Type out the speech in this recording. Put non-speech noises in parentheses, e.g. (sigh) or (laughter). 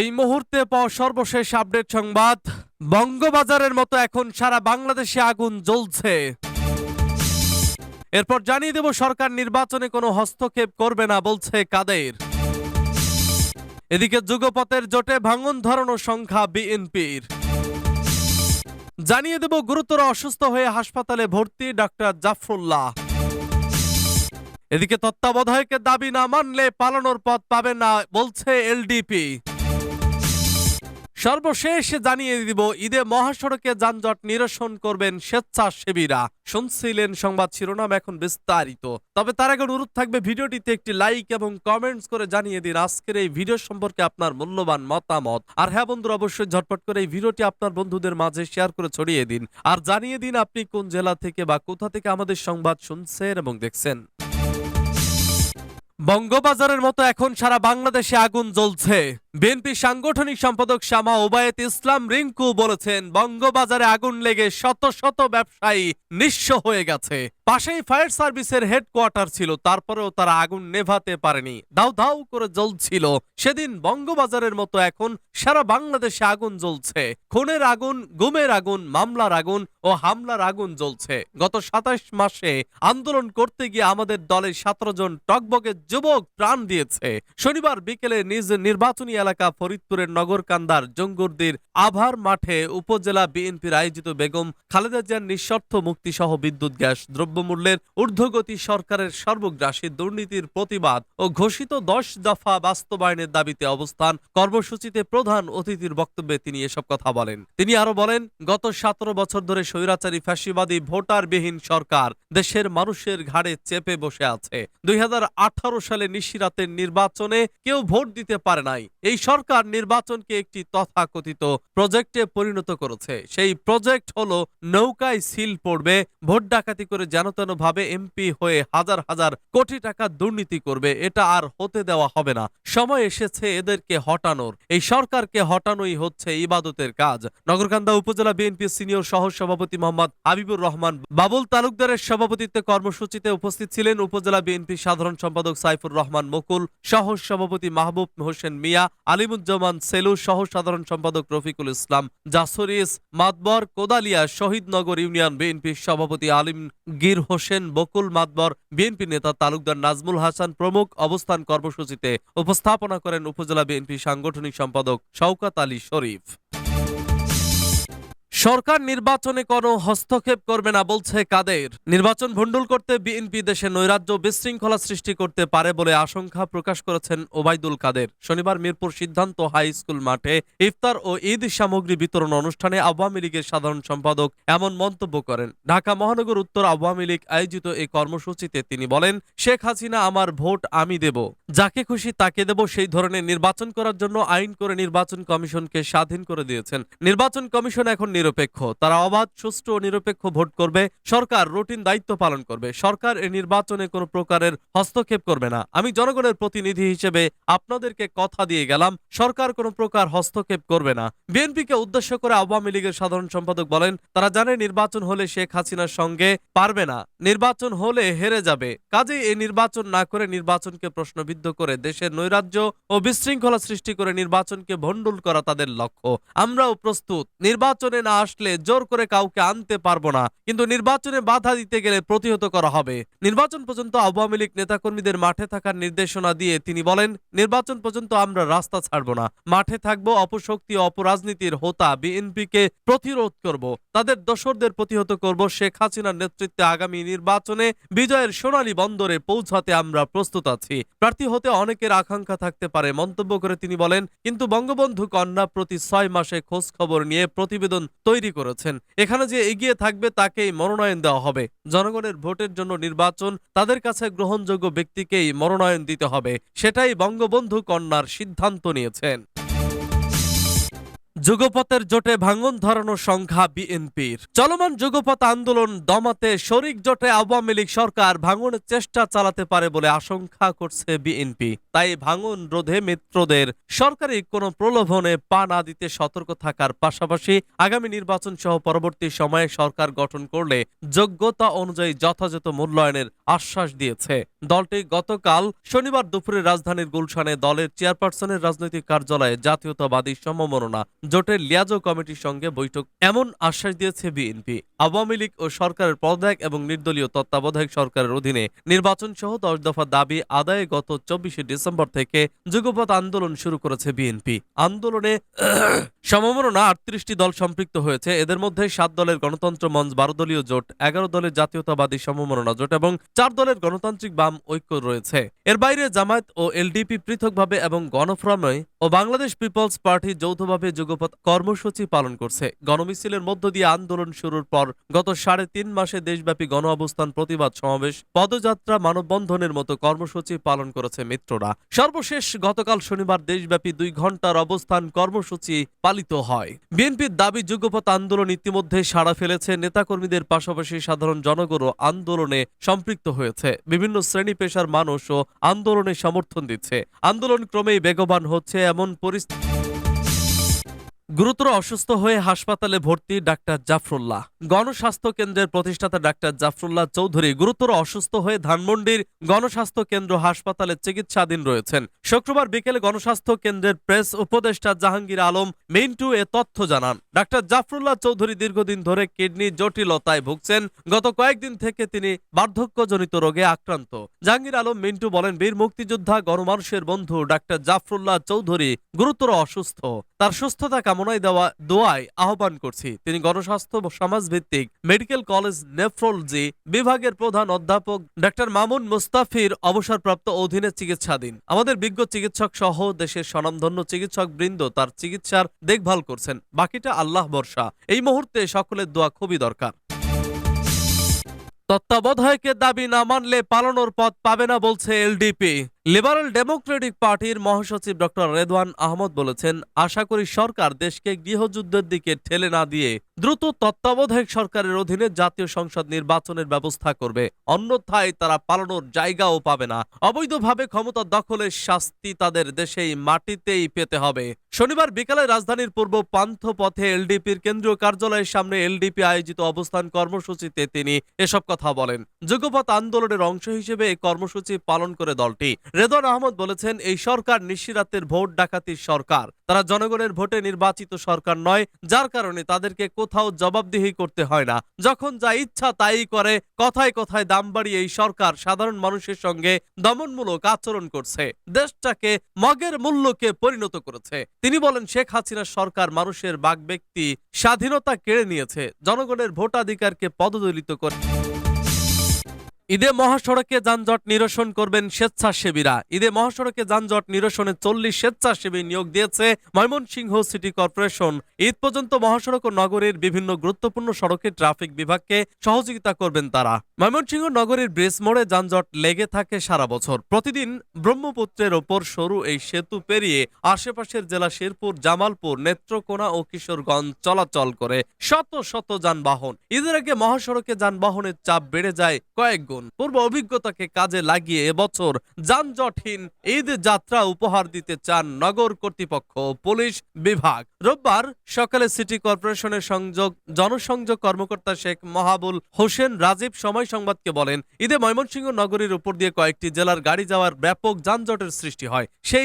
এই মুহূর্তে পাওয়া সর্বশেষ আপডেট সংবাদ, বঙ্গবাজারের মতো এখন সারা বাংলাদেশে আগুন জ্বলছে। এরপর জানিয়ে দেব, সরকার নির্বাচনে কোনো হস্তক্ষেপ করবে না বলছে কাদের। এদিকে যুগপথের জোটে ভাঙন ধরানো সংখ্যা বিএনপির। জানিয়ে দেব, গুরুতর অসুস্থ হয়ে হাসপাতালে ভর্তি ডাক্তার জাফরুল্লাহ। এদিকে তত্ত্বাবধায়কের দাবি না মানলে পালানোর পথ পাবে না বলছে এলডিপি। সর্বশেষ জানিয়ে দিব, ঈদে মহাসড়কে যানজট নিরসন করবেন স্বেচ্ছাসেবীরা। শুনছিলেন সংবাদ শিরোনাম এখন বিস্তারিত। তবে তার আগে অনুরোধ থাকবে, ভিডিওটিতে একটি লাইক এবং কমেন্টস করে জানিয়ে দিন আজকের এই ভিডিও সম্পর্কে আপনার মূল্যবান মতামত। আর হ্যাঁ বন্ধুরা, অবশ্যই ঝটপট করে এই ভিডিওটি আপনার বন্ধুদের মাঝে শেয়ার করে ছড়িয়ে দিন। আর জানিয়ে দিন আপনি কোন জেলা থেকে বা কোথা থেকে আমাদের সংবাদ শুনছেন এবং দেখছেন। বঙ্গবাজারের মতো এখন সারা বাংলাদেশে আগুন জ্বলছে। বিএনপি সাংগঠনিক সম্পাদক শামা ওবায়েত ইসলাম রিঙ্কু বলেছেন, বঙ্গবাজারে আগুন লেগে শত শত ব্যবসায়ী নিঃস্ব হয়ে গেছে। পাশেই ফায়ার সার্ভিসের হেডকোয়ার্টার ছিল, তারপরেও তারা আগুন নেভাতে পারেনি। দাউ দাউ করে জ্বলছিল। সেদিন বঙ্গবাজারের মতো এখন সারা বাংলাদেশে আগুন জ্বলছে। খুনের আগুন, গুমের আগুন, মামলার আগুন ও হামলার আগুন জ্বলছে। গত সাতাশ মাসে আন্দোলন করতে গিয়ে আমাদের দলের সতেরো জন টকবগের যুবক প্রাণ দিয়েছে। শনিবার বিকেলে নিজ নির্বাচনী এলাকা ফরিদপুরের নগরকান্দার জঙ্গুরদির আভার মাঠে উপজেলা বিএনপির আয়োজিত বেগম খালেদা জিয়ার নিঃশর্ত মুক্তি সহ বিদ্যুৎ গ্যাস দ্রব্যমূল্যের ঊর্ধ্বগতি সরকারের সর্বগ্রাসী দুর্নীতির প্রতিবাদ ও ঘোষিত দশ দফা বাস্তবায়নের দাবিতে অবস্থান কর্মসূচিতে প্রধান অতিথির বক্তব্যে তিনি এসব কথা বলেন। তিনি আরও বলেন, গত সতেরো বছর ধরে স্বৈরাচারী ফ্যাসিবাদী ভোটারবিহীন সরকার দেশের মানুষের ঘাড়ে চেপে বসে আছে। দুই হাজার আঠারো সালে নিশিরাতের নির্বাচনে কেউ ভোট দিতে পারে নাই। এই সরকার নির্বাচনকে একটি তথাকথিত প্রজেক্টে পরিণত করেছে। সেই প্রজেক্ট হলো নৌকায় সিল পড়বে, ভোট ডাকাতি করে যেন ভাবে এমপি হয়ে হাজার হাজার কোটি টাকা দুর্নীতি করবে, এটা আর হতে দেওয়া হবে না। সময় এসেছে এদেরকে হটানোর। এই সরকারকে হটানোই হচ্ছে ইবাদতের কাজ। নগরকান্দা উপজেলা বিএনপি সিনিয়র সহ সভাপতি মোহাম্মদ হাবিবুর রহমান বাবুল তালুকদারের সভাপতিত্বে কর্মসূচিতে উপস্থিত ছিলেন উপজেলা বিএনপি সাধারণ সম্পাদক সাইফুর রহমান মুকুল সহ সভাপতি মাহবুব হোসেন মিয়া আলিমুজ্জামান সেলু সহ সাধারণ সম্পাদক রফিকুল ইসলাম জাসরিস মাতবর, কোদালিয়া শহীদনগর ইউনিয়ন বিএনপির সভাপতি আলিমগীর হোসেন, বকুল মাতবর বিএনপি নেতা তালুকদার নাজমুল হাসান প্রমুখ অবস্থান কর্মসূচিতে উপস্থাপনা করেন উপজেলা বিএনপি সাংগঠনিক সম্পাদক শওকাত আলী শরীফ। সরকার নির্বাচনে কোনো হস্তক্ষেপ করবে না বলছে কাদের। নির্বাচন ভণ্ডুল করতে বিএনপি দেশে নৈরাজ্য বিশৃঙ্খলা সৃষ্টি করতে পারে বলে আশঙ্কা প্রকাশ করেছেন ওবায়দুল কাদের। শনিবার মিরপুর সিদ্ধান্ত হাই স্কুল মাঠে ইফতার ও ঈদ সামগ্রী বিতরণ অনুষ্ঠানে আওয়ামী লীগের সাধারণ সম্পাদক এমন মন্তব্য করেন। ঢাকা মহানগর উত্তর আওয়ামী লীগ আয়োজিত এই কর্মসূচিতে তিনি বলেন, শেখ হাসিনা আমার ভোট, আমি দেব। যাকে খুশি তাকে দেব। সেই ধরনের নির্বাচন করার জন্য আইন করে নির্বাচন কমিশনকে স্বাধীন করে দিয়েছেন। নির্বাচন কমিশন এখন নিরপেক্ষ। তারা অবাধ, সুষ্ঠু ও নিরপেক্ষ ভোট করবে। সরকার রুটিন দায়িত্ব পালন করবে। সরকার এই নির্বাচনে কোনো প্রকারের হস্তক্ষেপ করবে না। আমি জনগণের প্রতিনিধি হিসেবে আপনাদেরকে কথা দিয়ে গেলাম, সরকার কোনো প্রকার হস্তক্ষেপ করবে না। বিএনপিকে উদ্দেশ্য করে আওয়ামী লীগের সাধারণ সম্পাদক বলেন, তারা জানে নির্বাচন হলে শেখ হাসিনার সঙ্গে পারবে না। নির্বাচন হলে হেরে যাবে। কাজেই এই নির্বাচন না করে নির্বাচনকে প্রশ্নবিদ্ধ করে দেশের নৈরাজ্য ও বিশৃঙ্খলা সৃষ্টি করে নির্বাচনকে ভণ্ডুল করা তাদের লক্ষ্য। আমরাও প্রস্তুত। নির্বাচনে না আসলে জোর করে কাউকে আনতে পারব না। কিন্তু নির্বাচনে বাধা দিতে গেলে প্রতিহত করা হবে। নির্বাচন পর্যন্ত আওয়ামী লীগ নেতাকর্মীদের মাঠে থাকার নির্দেশনা দিয়ে তিনি বলেন, নির্বাচন পর্যন্ত আমরা রাস্তা ছাড়ব না। মাঠে থাকব, অপশক্তি অপরাজনীতির হোতা বিএনপিকে প্রতিরোধ করব। তাদের দোসরদের প্রতিহত করব। শেখ হাসিনার নেতৃত্বে আগামী নির্বাচনে বিজয়ের সোনালী বন্দরে পৌঁছাতে আমরা প্রস্তুত আছি। প্রার্থী হতে অনেকের আকাঙ্ক্ষা থাকতে পারে, মন্তব্য করে তিনি বলেন, কিন্তু বঙ্গবন্ধু কন্যা প্রতি ছয় মাসে খোঁজ খবর নিয়ে প্রতিবেদন তৈরি করেছেন। এখানে যে এগিয়ে থাকবে তাকেই মনোনয়ন দেওয়া হবে। জনগণের ভোটের জন্য নির্বাচন তাদের কাছে গ্রহণযোগ্য ব্যক্তিকেই মনোনয়ন দিতে হবে। সেটাই বঙ্গবন্ধু কন্যার সিদ্ধান্ত নিয়েছেন। যুগপথের জোটে ভাঙন ধরানোর সংখ্যা বিএনপির। চলমান যুগপথ আন্দোলন দমাতে শরিক জোটে আওয়ামী লীগ সরকার ভাঙনের চেষ্টা চালাতে পারে বলে আশঙ্কা করছে বিএনপি। তাই ভাঙন রোধে মিত্রদের সরকারি কোনো প্রলোভনে পা না দিতে সতর্ক থাকার পাশাপাশি আগামী নির্বাচন সহ পরবর্তী সময়ে সরকার গঠন করলে যোগ্যতা অনুযায়ী যথাযথ মূল্যায়নের আশ্বাস দিয়েছে। দলটি গতকাল শনিবার দুপুরে রাজধানীর গুলশানে দলের চেয়ারপারসনের রাজনৈতিক কার্যালয়ে জাতীয়তাবাদী সমমননা জোটের লিয়াজো কমিটির সঙ্গে বৈঠক, এমন আশ্বাস দিয়েছে বিএনপি। আওয়ামী লীগ ও সরকারের পদত্যাগ এবং নির্দলীয় তত্ত্বাবধায়ক সরকারের অধীনে নির্বাচন সহ দশ দফা দাবি আদায়ে গত চব্বিশে ডিসেম্বর থেকে যুগপথ আন্দোলন শুরু করেছে বিএনপি। আন্দোলনে (coughs) সমমননা আটত্রিশটি দল সম্পৃক্ত হয়েছে। এদের মধ্যে সাত দলের গণতন্ত্র মঞ্চ, বারো দলীয় জোট, এগারো দলের জাতীয়তাবাদী সমমননা জোট এবং চার দলের গণতান্ত্রিক বাম ঐক্য রয়েছে। এর বাইরে জামায়াত ও এলডিপি পৃথকভাবে এবং গণফ্রমে ও বাংলাদেশ পিপলস পার্টি যৌথভাবে যুগপথ কর্মসূচি পালন করছে। গণমিছিলের মধ্য দিয়ে আন্দোলন শুরুর পর গত সাড়ে তিন মাসে দেশব্যাপী গণ অবস্থান প্রতিবাদ সমাবেশ, পদযাত্রা, মানববন্ধনের মতো কর্মসূচি পালন করেছে মিত্ররা। সর্বশেষ গতকাল শনিবার দেশব্যাপী দুই ঘণ্টার অবস্থান কর্মসূচি পালিত হয়। বিএনপির দাবি যুগপথ আন্দোলন ইতিমধ্যে সাড়া ফেলেছে, নেতাকর্মীদের পাশাপাশি সাধারণ জনগণও আন্দোলনে সম্পৃক্ত হয়েছে। বিভিন্ন শ্রেণি পেশার মানুষও আন্দোলনে সমর্থন দিচ্ছে। আন্দোলন ক্রমেই বেগবান হচ্ছে, এমন পরিস্থিতি গুরুতর অসুস্থ হয়ে হাসপাতালে ভর্তি ডাক্তার জাফরুল্লাহ। গণস্বাস্থ্য কেন্দ্রের প্রতিষ্ঠাতা ডাক্তার জাফরুল্লাহ চৌধুরী গুরুতর অসুস্থ হয়ে ধানমন্ডির গণস্বাস্থ্য কেন্দ্র হাসপাতালে চিকিৎসাধীন রয়েছেন। শুক্রবার বিকেলে গণস্বাস্থ্য কেন্দ্রের প্রেস উপদেষ্টা জাহাঙ্গীর আলম মিন্টু এ তথ্য জানান। ডাক্তার জাফরুল্লাহ চৌধুরী দীর্ঘদিন ধরে কিডনি জটিলতায় ভুগছেন। গত কয়েকদিন থেকে তিনি বার্ধক্যজনিত রোগে আক্রান্ত। জাহাঙ্গীর আলম মিন্টু বলেন, বীর মুক্তিযোদ্ধা গণমানুষের বন্ধু ডাক্তার জাফরুল্লাহ চৌধুরী গুরুতর অসুস্থ। তার সুস্থতা কামনায় দেওয়া দোয়ায় আহ্বান করছি। তিনি গণস্বাস্থ্য সমাজভিত্তিক মেডিকেল কলেজ নেফ্রোলজি বিভাগের প্রধান অধ্যাপক ডাক্তার মামুন মুস্তাফির অবসরপ্রাপ্ত অধীনে চিকিৎসাধীন। আমাদের বিজ্ঞ চিকিৎসক সহ দেশের স্বনামধন্য চিকিৎসক বৃন্দ তার চিকিৎসার দেখভাল করছেন। বাকিটা আল্লাহ বর্ষা এই মুহূর্তে সকলের দোয়া খুবই দরকার। তত্ত্বাবধায়কের দাবি না মানলে পালানোর পথ পাবে না বলছে এলডিপি। লিবারেল ডেমোক্রেটিক পার্টির মহাসচিব ডক্টর রেদওয়ান আহমদ বলেছেন, আশা করি সরকার দেশকে গৃহযুদ্ধের দিকে ঠেলে না দিয়ে দ্রুত তত্ত্বাবধায়ক সরকারের অধীনে জাতীয় সংসদ নির্বাচনের ব্যবস্থা করবে। অন্যথায় তারা পালানোর জায়গাও পাবে না। অবৈধভাবে ক্ষমতা দখলের শাস্তি তাদের দেশেই মাটিতেই পেতে হবে। শনিবার বিকালে রাজধানীর পূর্ব পান্থ পথে এলডিপির কেন্দ্রীয় কার্যালয়ের সামনে এলডিপি আয়োজিত অবস্থান কর্মসূচিতে তিনি এসব কথা বলেন। যুগপথ আন্দোলনের অংশ হিসেবে এই কর্মসূচি পালন করে দলটি। রেদন আহমদ বলেছেন, এই সরকার নিশিরাতের ভোট ডাকাতির সরকার। তারা জনগণের ভোটে নির্বাচিত সরকার নয়, যার কারণে তাদেরকে কোথাও জবাবদিহি করতে হয় না। যখন যা ইচ্ছা তাই করে, কথায় কথায় দাম বাড়িয়ে এই সরকার সাধারণ মানুষের সঙ্গে দমনমূলক আচরণ করছে। দেশটাকে মগের মূল্যকে পরিণত করেছে। তিনি বলেন, শেখ হাসিনা সরকার মানুষের বাক ব্যক্তি স্বাধীনতা কেড়ে নিয়েছে। জনগণের ভোটাধিকারকে পদদলিত করে ঈদে মহাসড়কে যানজট নিরসন করবেন স্বেচ্ছাসেবীরা। ঈদে মহাসড়কে যানজট নিরসনে চল্লিশ স্বেচ্ছাসেবী নিয়োগ দিয়েছে ময়মনসিংহ সিটি কর্পোরেশন। ঈদ পর্যন্ত মহাসড়ক ও নগরীর বিভিন্ন গুরুত্বপূর্ণ সড়কে ট্রাফিক বিভাগকে সহযোগিতা করবেন তারা। ময়মনসিংহ নগরীর ব্রিজ মোড়ে যানজট লেগে থাকে সারা বছর। প্রতিদিন ব্রহ্মপুত্রের ওপর সরু এই সেতু পেরিয়ে আশেপাশের জেলা শেরপুর, জামালপুর, নেত্রকোনা ও কিশোরগঞ্জ চলাচল করে। শত শত যানবাহন। ঈদের আগে মহাসড়কে যানবাহনের চাপ বেড়ে যায় কয়েক গুণ পূর্ব অভিজ্ঞতাকে কাজে লাগিয়ে এবছর যানজটহীন ঈদ যাত্রা উপহার দিতে চান নগর কর্তৃপক্ষ পুলিশ বিভাগ। রোববার সকালে সিটি কর্পোরেশনের সংযোগ, জনসংযোগ কর্মকর্তা শেখ মহাবুল হোসেন রাজীব সময় সংবাদকে বলেন, ঈদে ময়মনসিংহ নগরীর উপর দিয়ে কয়েকটি জেলার গাড়ি যাওয়ার ব্যাপক যানজটের সৃষ্টি হয়। সেই